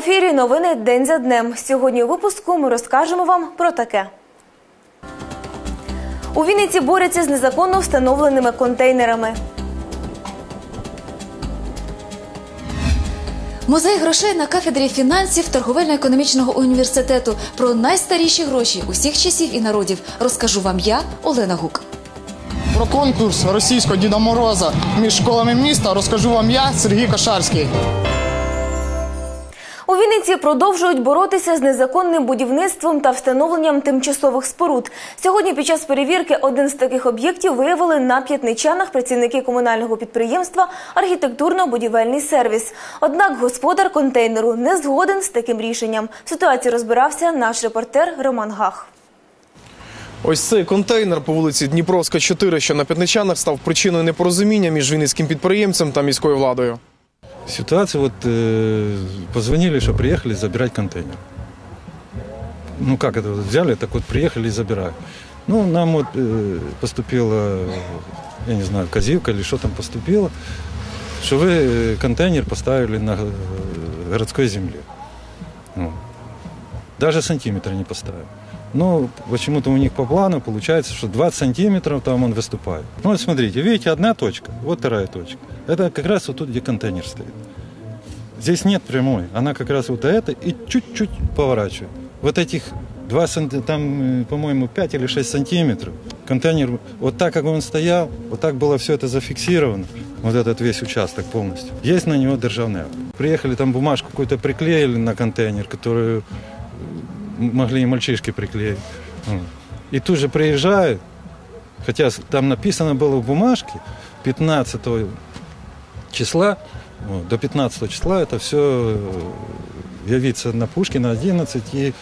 ефірі новини День за днем. Сьогодні у випуску ми розкажемо вам про таке. У Вінниці борються з незаконно встановленими контейнерами. Музей грошей на кафедрі фінансів торговельно-економічного університету про найстаріші гроші усіх часів і народів розкажу вам я, Олена Гук. Про конкурс російського Діда Мороза між школами міста розкажу вам я, Сергій Кошарський. У Вінниці продовжують боротися з незаконним будівництвом та встановленням тимчасових споруд. Сьогодні під час перевірки один з таких об'єктів виявили на п'ятничанах працівники комунального підприємства Архітектурно-будівельний сервіс. Однак господар контейнеру не згоден з таким рішенням. В ситуації розбирався наш репортер Роман Гах. Ось цей контейнер по вулиці Дніпровська, 4, що на П'ятничанах, став причиною непорозуміння між вінницьким підприємцем та міською владою. Ситуация вот э, позвонили, что приехали забирать контейнер. Ну как это вот взяли, так вот приехали и забирают. Ну нам вот э, поступила, я не знаю, казивка или что там поступило, что вы э, контейнер поставили на э, городской земле. Ну, даже сантиметра не поставили. Ну, почему-то у них по плану получается, что 20 сантиметров там он выступает. Ну, вот смотрите, видите, одна точка, вот вторая точка. Это как раз вот тут, где контейнер стоит. Здесь нет прямой, она как раз вот это и чуть-чуть поворачивает. Вот этих 2 санти- там, э, по-моему, 5 или 6 сантиметров. Контейнер, вот так, как он стоял, вот так было все это зафиксировано, вот этот весь участок полностью. Есть на него державный акт. Приехали, там бумажку какую-то приклеили на контейнер, которую могли и мальчишки приклеить. Вот. И тут же приезжают, хотя с- там написано было в бумажке 15 числа, вот, до 15 числа это все явиться на Пушкина 11 и э,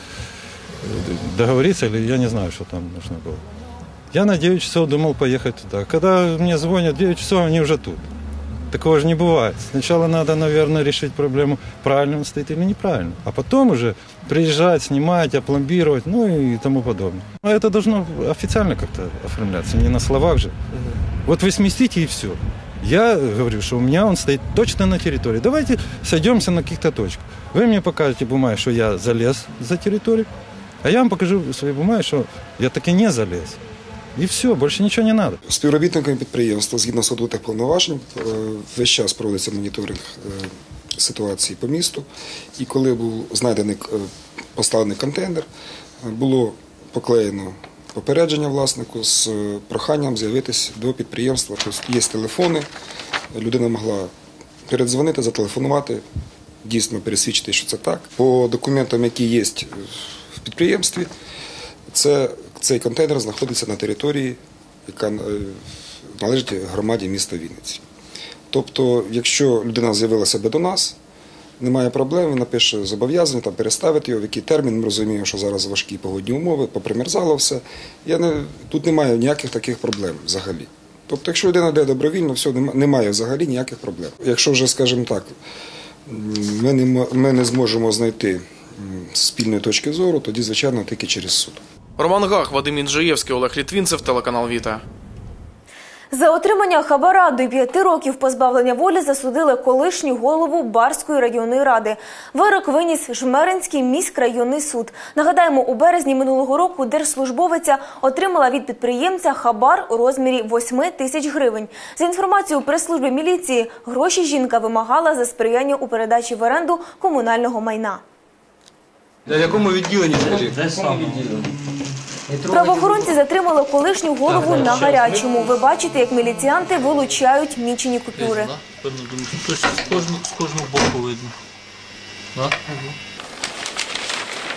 договориться, или я не знаю, что там нужно было. Я на 9 часов думал поехать туда. Когда мне звонят 9 часов, они уже тут. Такого же не бывает. Сначала надо, наверное, решить проблему, правильно он стоит или неправильно. А потом уже приезжать, снимать, опломбировать, ну и тому подобное. А это должно официально как-то оформляться, не на словах же. Вот вы сместите и все. Я говорю, что у меня он стоит точно на территории. Давайте сойдемся на каких-то точках. Вы мне покажете бумаги, что я залез за территорию, а я вам покажу свои бумаги, что я таки не залез. И все, больше ничего не надо. Співробітниками підприємства згідно статутних повноважень е, весь час проводиться моніторинг е, ситуації по місту. І коли був знайдений е, поставлений контейнер, було поклеєно попередження власнику з проханням з'явитись до підприємства. Тобто є телефони, людина могла передзвонити, зателефонувати, дійсно пересвідчити, що це так. По документам, які є в підприємстві, це, цей контейнер знаходиться на території, яка е, належить громаді міста Вінниці. Тобто, якщо людина з'явилася би до нас, немає проблем, він напише зобов'язання там переставити його, в який термін. Ми розуміємо, що зараз важкі погодні умови, попримерзало все. Я не, тут немає ніяких таких проблем взагалі. Тобто, якщо людина йде добровільно, все, немає взагалі ніяких проблем. Якщо вже, скажімо так, ми не, ми не зможемо знайти спільної точки зору, тоді, звичайно, тільки через суд. Роман Гах, Вадим Інжиєвський, Олег Літвінцев, телеканал Віта. За отримання хабара до п'яти років позбавлення волі засудили колишню голову Барської районної ради. Вирок виніс Жмеринський міськрайонний суд. Нагадаємо, у березні минулого року держслужбовиця отримала від підприємця хабар у розмірі 8 тисяч гривень. За інформацією прес-служби міліції, гроші жінка вимагала за сприяння у передачі в оренду комунального майна. На якому відділенні скажіть? Правоохоронці затримали колишню голову на гарячому. Ви бачите, як міліціянти вилучають мічені купюри. Певно, думаю, що з кожного, з кожного боку видно. Да?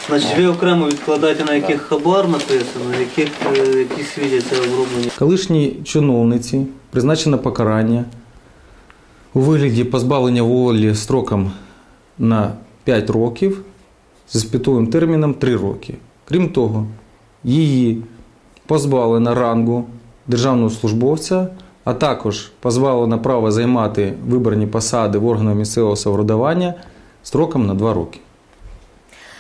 Значить, ви окремо відкладаєте, на яких хабар написано, яких, е, які свідчаться оброблені. Колишній чиновниці призначено покарання у вигляді позбавлення волі строком на 5 років з іспитовим терміном 3 роки. Крім того, її позбавлена рангу державного службовця, а також позбавлена права займати виборні посади в органах місцевого самоврядування строком на 2 роки.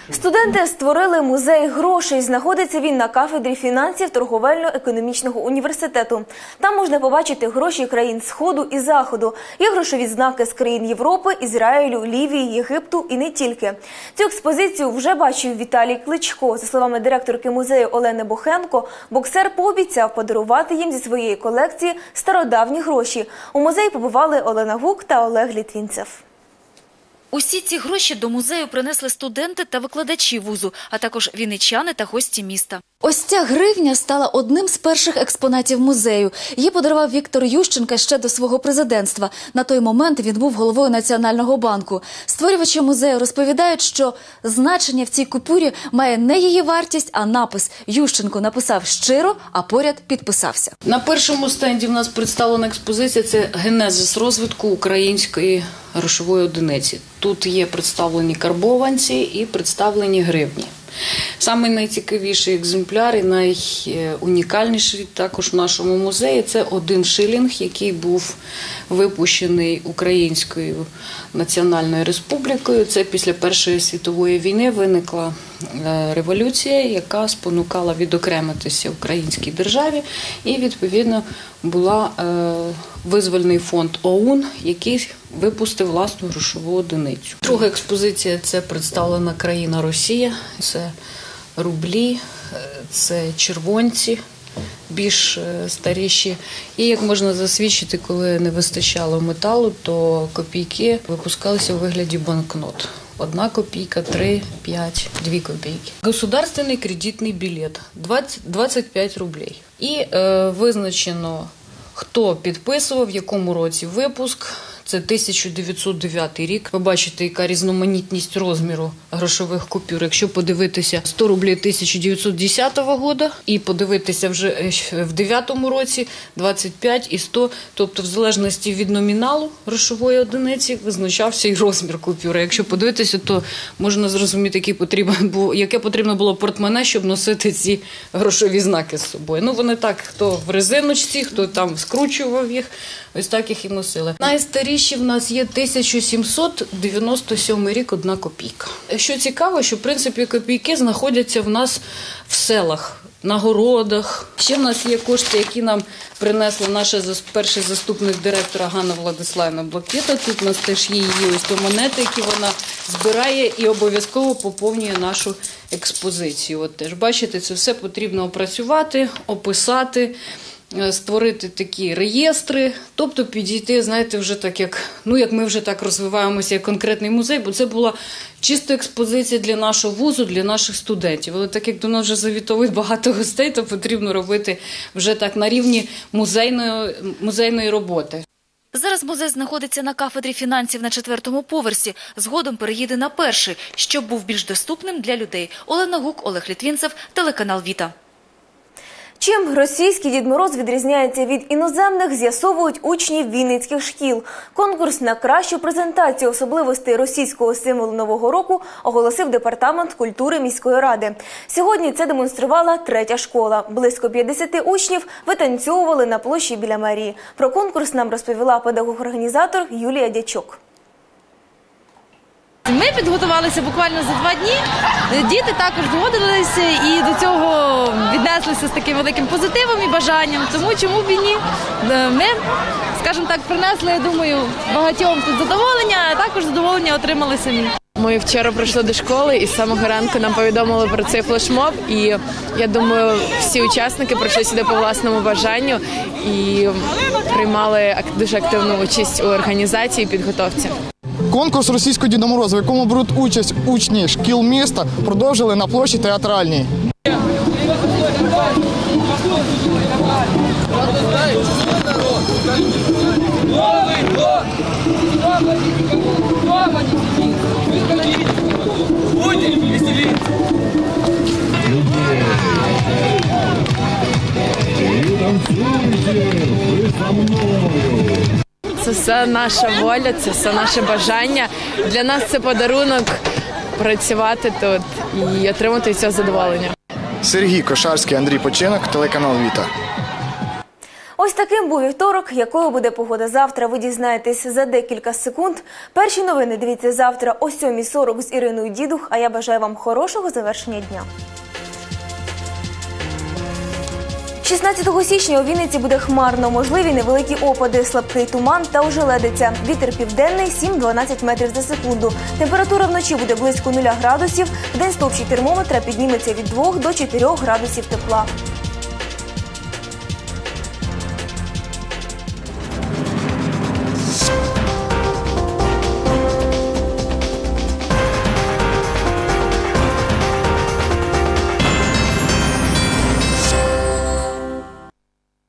Студенти створили музей грошей. Знаходиться він на кафедрі фінансів торговельно-економічного університету. Там можна побачити гроші країн Сходу і Заходу. Є грошові знаки з країн Європи, Ізраїлю, Лівії, Єгипту і не тільки. Цю експозицію вже бачив Віталій Кличко. За словами директорки музею Олени Бохенко, боксер пообіцяв подарувати їм зі своєї колекції стародавні гроші. У музеї побували Олена Гук та Олег Літвінцев. Усі ці гроші до музею принесли студенти та викладачі вузу, а також вінничани та гості міста. Ось ця гривня стала одним з перших експонатів музею. Її подарував Віктор Ющенка ще до свого президентства. На той момент він був головою Національного банку. Створювачі музею розповідають, що значення в цій купюрі має не її вартість, а напис. Ющенко написав щиро, а поряд підписався. На першому стенді в нас представлена експозиція це генезис розвитку української грошової одиниці. Тут є представлені карбованці і представлені гривні. Саме найцікавіші екземпляри, найунікальніші також в нашому музеї це один шилінг, який був випущений Українською Національною Республікою. Це після Першої світової війни виникла революція, яка спонукала відокремитися українській державі, і відповідно була е, визвольний фонд ОУН, який випустив власну грошову одиницю. Друга експозиція це представлена країна Росія, це рублі, е, це червонці. Більш е, старіші, і як можна засвідчити, коли не вистачало металу, то копійки випускалися у вигляді банкнот. Одна копійка, три, п'ять, дві копійки. Государственний кредитний білет 20, 25 рублей. І е, визначено, хто підписував, в якому році випуск. Це 1909 рік. Ви бачите, яка різноманітність розміру грошових купюр. Якщо подивитися 100 рублів 1910 року і подивитися вже е, в 9 році 25 і 100, тобто в залежності від номіналу грошової одиниці визначався і розмір купюри. Якщо подивитися, то можна зрозуміти, який потрібен був, яке потрібно було портмоне, щоб носити ці грошові знаки з собою. Ну вони так, хто в резиночці, хто там скручував їх, ось так їх і носили. Найстаріші в нас є 1797 рік, одна копійка. Що цікаво, що в принципі копійки знаходяться в нас в селах. На городах. Ще в нас є кошти, які нам принесла наша перший заступник директора Ганна Владиславівна Блакита. Тут у нас теж є її ось то монети, які вона збирає і обов'язково поповнює нашу експозицію. От теж бачите, це все потрібно опрацювати, описати. Е, Створити такі реєстри, тобто підійти, знаєте, вже так як ну як ми вже так розвиваємося як конкретний музей, бо це була чисто експозиція для нашого вузу, для наших студентів. Але так як до нас вже завітовують багато гостей, то потрібно робити вже так на рівні музейної, музейної роботи. Зараз музей знаходиться на кафедрі фінансів на четвертому поверсі. Згодом переїде на перший, щоб був більш доступним для людей. Олена Гук, Олег Літвінцев, телеканал Віта. Чим російський Дід Мороз відрізняється від іноземних, з'ясовують учні вінницьких шкіл. Конкурс на кращу презентацію особливостей російського символу Нового року оголосив департамент культури міської ради. Сьогодні це демонструвала третя школа. Близько 50 учнів витанцьовували на площі біля мерії. Про конкурс нам розповіла педагог-організатор Юлія Дячок. Ми підготувалися буквально за два дні. Діти також згодилися і до цього віднеслися з таким великим позитивом і бажанням. Тому чому б і ні? Е, Ми, скажімо так, принесли, я думаю, багатьом тут задоволення, а також задоволення отримали самі. Ми вчора прийшли до школи і з самого ранку нам повідомили про цей флешмоб. І я думаю, всі учасники прийшли сюди по власному бажанню і приймали дуже активну участь у організації і підготовці. Конкурс російського Діда Мороза, в якому беруть участь учні шкіл міста, продовжили на площі театральній. Це все наша воля, це все наше бажання. Для нас це подарунок працювати тут і отримати від задоволення. Сергій Кошарський, Андрій Починок, телеканал Віта. Ось таким був вівторок. Якою буде погода завтра? Ви дізнаєтесь за декілька секунд. Перші новини дивіться завтра о 7.40 з Іриною Дідух. А я бажаю вам хорошого завершення дня. 16 січня у Вінниці буде хмарно, можливі невеликі опади, слабкий туман та ожеледиця. Вітер південний 7-12 метрів за секунду. Температура вночі буде близько 0 градусів. В день стопчик термометра підніметься від 2 до 4 градусів тепла.